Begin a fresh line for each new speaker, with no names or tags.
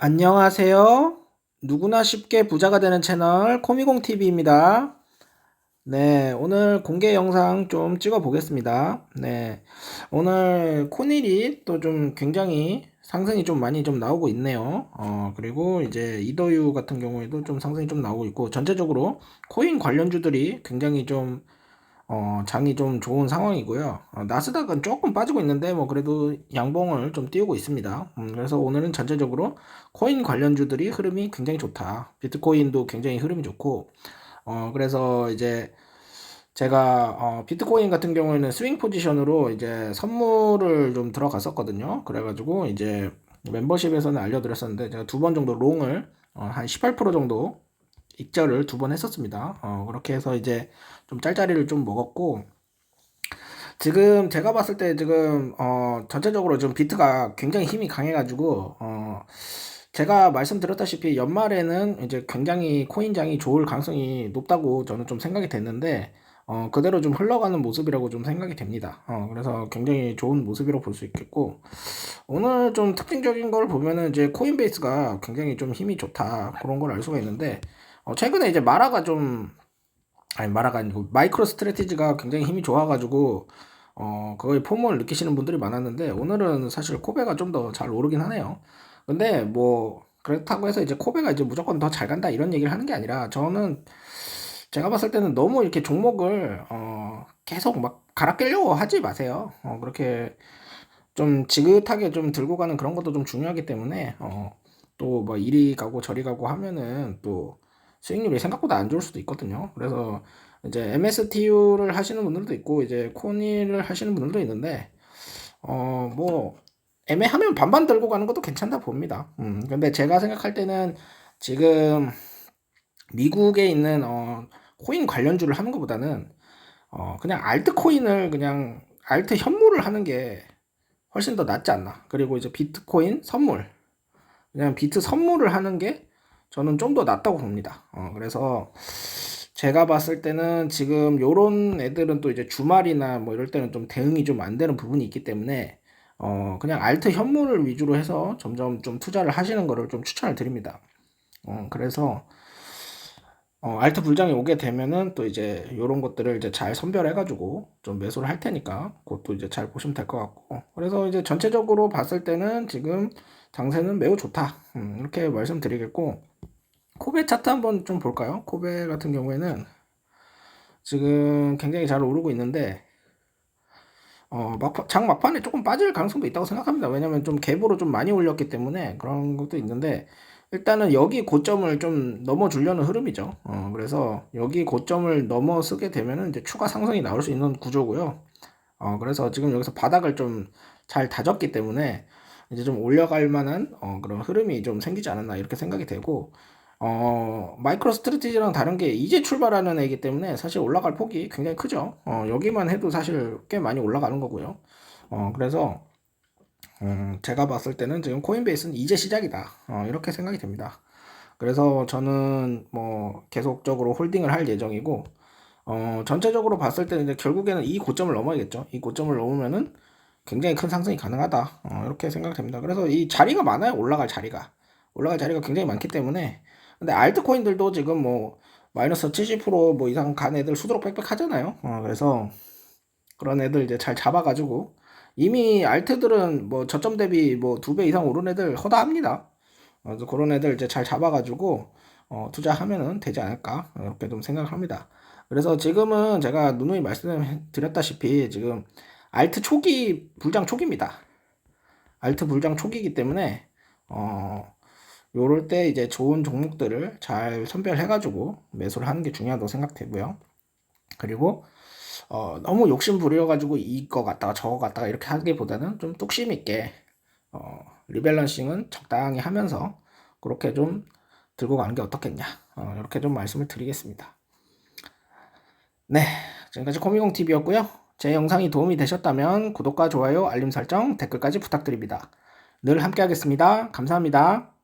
안녕하세요. 누구나 쉽게 부자가 되는 채널 코미공TV입니다. 네, 오늘 공개 영상 좀 찍어 보겠습니다. 네, 오늘 코닐이 또 좀 굉장히 상승이 좀 많이 좀 나오고 있네요. 어, 그리고 이제 이더유 같은 경우에도 좀 상승이 좀 나오고 있고, 전체적으로 코인 관련주들이 굉장히 좀 어, 장이 좀 좋은 상황이고요. 어, 나스닥은 조금 빠지고 있는데 뭐 그래도 양봉을 좀 띄우고 있습니다. 음, 그래서 오늘은 전체적으로 코인 관련주들이 흐름이 굉장히 좋다. 비트코인도 굉장히 흐름이 좋고 어, 그래서 이제 제가 어, 비트코인 같은 경우에는 스윙 포지션으로 이제 선물을 좀 들어갔었거든요. 그래가지고 이제 멤버십에서는 알려드렸었는데 제가 두 번 정도 롱을 어, 한18% 정도 익절을 두 번 했었습니다. 어, 그렇게 해서 이제 좀 짤짤이를 좀 먹었고, 지금 제가 봤을 때 지금, 어, 전체적으로 좀 비트가 굉장히 힘이 강해가지고, 어, 제가 말씀드렸다시피 연말에는 이제 굉장히 코인장이 좋을 가능성이 높다고 저는 좀 생각이 됐는데, 어, 그대로 좀 흘러가는 모습이라고 좀 생각이 됩니다. 어, 그래서 굉장히 좋은 모습이라고 볼 수 있겠고, 오늘 좀 특징적인 걸 보면은 이제 코인베이스가 굉장히 좀 힘이 좋다. 그런 걸 알 수가 있는데, 어, 최근에 이제 마라가 좀 아니 마라가 아니고 마이크로 스트레티지가 굉장히 힘이 좋아가지고 어 그거에 포문을 느끼시는 분들이 많았는데 오늘은 사실 코베가 좀 더 잘 오르긴 하네요. 근데 뭐 그렇다고 해서 이제 코베가 이제 무조건 더 잘 간다 이런 얘기를 하는 게 아니라 저는 제가 봤을 때는 너무 이렇게 종목을 어 계속 막 갈아 끼려고 하지 마세요. 어 그렇게 좀 지긋하게 좀 들고 가는 그런 것도 좀 중요하기 때문에 어 또 뭐 이리 가고 저리 가고 하면은 또 수익률이 생각보다 안 좋을 수도 있거든요. 그래서 이제 MSTU를 하시는 분들도 있고 이제 코니를 하시는 분들도 있는데 어 뭐 애매하면 반반 들고 가는 것도 괜찮다 봅니다. 음 근데 제가 생각할 때는 지금 미국에 있는 어 코인 관련주를 하는 것보다는 어 그냥 알트 코인을 그냥 알트 현물을 하는 게 훨씬 더 낫지 않나. 그리고 이제 비트코인 선물 그냥 비트 선물을 하는 게 저는 좀 더 낫다고 봅니다. 어, 그래서 제가 봤을 때는 지금 요런 애들은 또 이제 주말이나 뭐 이럴 때는 좀 대응이 좀 안 되는 부분이 있기 때문에 어, 그냥 알트 현물을 위주로 해서 점점 좀 투자를 하시는 거를 좀 추천을 드립니다. 어, 그래서 어, 알트 불장이 오게 되면은 또 이제 요런 것들을 이제 잘 선별해가지고 좀 매수를 할 테니까 그것도 이제 잘 보시면 될 것 같고 그래서 이제 전체적으로 봤을 때는 지금 장세는 매우 좋다 음, 이렇게 말씀드리겠고 코베 차트 한번 좀 볼까요? 코베 같은 경우에는 지금 굉장히 잘 오르고 있는데 어, 막, 장 막판에 조금 빠질 가능성도 있다고 생각합니다. 왜냐면 좀 갭으로 좀 많이 올렸기 때문에 그런 것도 있는데 일단은 여기 고점을 좀 넘어 주려는 흐름이죠. 어, 그래서 여기 고점을 넘어서게 되면은 이제 추가 상승이 나올 수 있는 구조고요. 어, 그래서 지금 여기서 바닥을 좀 잘 다졌기 때문에 이제 좀 올라갈 만한 어, 그런 흐름이 좀 생기지 않았나 이렇게 생각이 되고 어, 마이크로 스트레티지랑 다른 게 이제 출발하는 애기 때문에 사실 올라갈 폭이 굉장히 크죠. 어, 여기만 해도 사실 꽤 많이 올라가는 거고요. 어, 그래서 음, 제가 봤을 때는 지금 코인베이스는 이제 시작이다. 어, 이렇게 생각이 됩니다. 그래서 저는 뭐 계속적으로 홀딩을 할 예정이고 어, 전체적으로 봤을 때는 이제 결국에는 이 고점을 넘어야겠죠. 이 고점을 넘으면은 굉장히 큰 상승이 가능하다. 어, 이렇게 생각됩니다. 그래서 이 자리가 많아요. 올라갈 자리가. 올라갈 자리가 굉장히 많기 때문에 근데 알트코인들도 지금 뭐 마이너스 70%뭐 이상 간 애들 수두룩 빽빽 하잖아요. 어, 그래서 그런 애들 이제 잘 잡아가지고 이미 알트들은 뭐 저점 대비 뭐 두 배 이상 오른 애들 허다합니다. 어, 그래서 그런 애들 이제 잘 잡아가지고 어, 투자하면은 되지 않을까 이렇게 좀 생각을 합니다. 그래서 지금은 제가 누누이 말씀드렸다시피 지금 알트 초기 불장 초기입니다. 알트 불장 초기이기 때문에 어 요럴 때 이제 좋은 종목들을 잘 선별해가지고 매수를 하는 게 중요하다고 생각되고요. 그리고 어, 너무 욕심 부려가지고 이거 갖다가 저거 갖다가 이렇게 하기보다는 좀 뚝심 있게 어, 리밸런싱은 적당히 하면서 그렇게 좀 들고 가는 게 어떻겠냐 어, 이렇게 좀 말씀을 드리겠습니다. 네, 지금까지 코미공 TV였고요. 제 영상이 도움이 되셨다면 구독과 좋아요, 알림 설정, 댓글까지 부탁드립니다. 늘 함께 하겠습니다. 감사합니다.